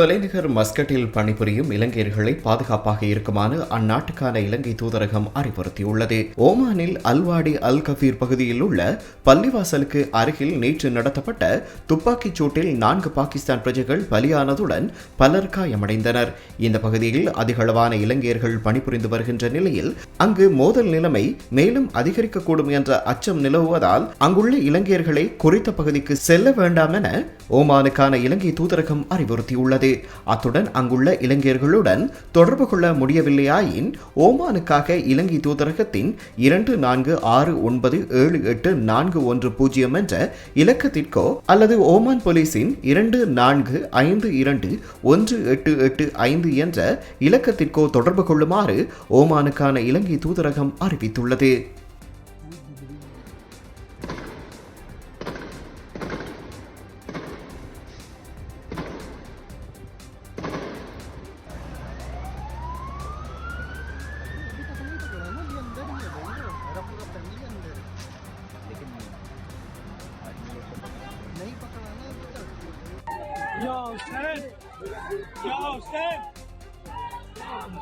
தலைநகர் மஸ்கட்டில் பணிபுரியும் இலங்கையர்களை பாதுகாப்பாக இருக்குமாறு அந்நாட்டுக்கான இலங்கை தூதரகம் அறிவுறுத்தியுள்ளது. ஓமானில் அல்வாடி அல் கபீர் பகுதியில் உள்ள பள்ளிவாசலுக்கு அருகில் நேற்று நடத்தப்பட்ட துப்பாக்கிச் சூட்டில் நான்கு பாகிஸ்தான் பிரஜைகள் பலியானதுடன் பலர் காயமடைந்தனர். இந்த பகுதியில் அதிகளவான இலங்கையர்கள் பணிபுரிந்து வருகின்ற நிலையில் அங்கு மோதல் நிலைமை மேலும் அதிகரிக்கக்கூடும் என்ற அச்சம் நிலவுவதால் அங்குள்ள இலங்கையர்களை குறித்த பகுதிக்கு செல்ல வேண்டாம் என ஓமானுக்கான இலங்கை தூதரகம் அறிவுறுத்தியுள்ளது. அத்துடன் அங்குள்ள இலங்கையர்களுடன் தொடர்பு கொள்ள முடியவில்லையாயின் ஓமானுக்காக இலங்கை தூதரகத்தின் இரண்டு நான்கு ஆறு ஒன்பது ஏழு எட்டு நான்கு ஒன்று பூஜ்ஜியம் என்ற இலக்கத்திற்கோ அல்லது ஓமான் போலீஸின் இரண்டு நான்கு ஐந்து இரண்டு ஒன்று எட்டு எட்டு ஐந்து என்ற இலக்கத்திற்கோ தொடர்பு கொள்ளுமாறு ஓமானுக்கான இலங்கை தூதரகம் அறிவித்துள்ளது. Yo, stand! Yo, stand!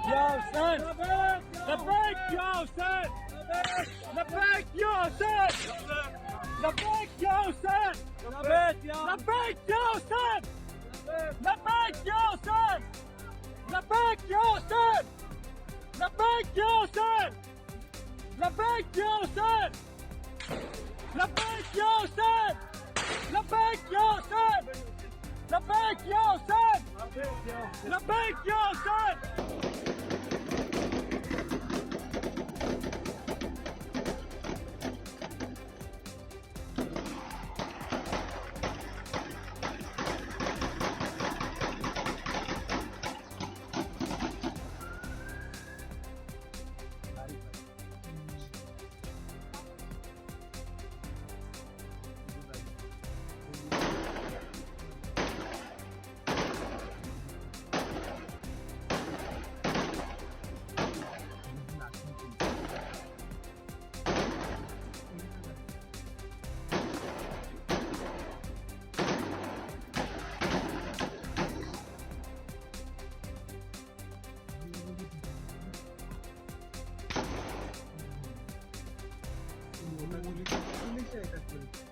Yo, stand! The break, yo, stand! The break, yo, sen! The break, yo, ya The break, yo, sen! The break, yo, Nefek The break, yo, ya The break, yo, sen! The break, yo, Nefek The break, yo, ya The break, yo, sen! Napijt, Joost! Gracias, Cancún.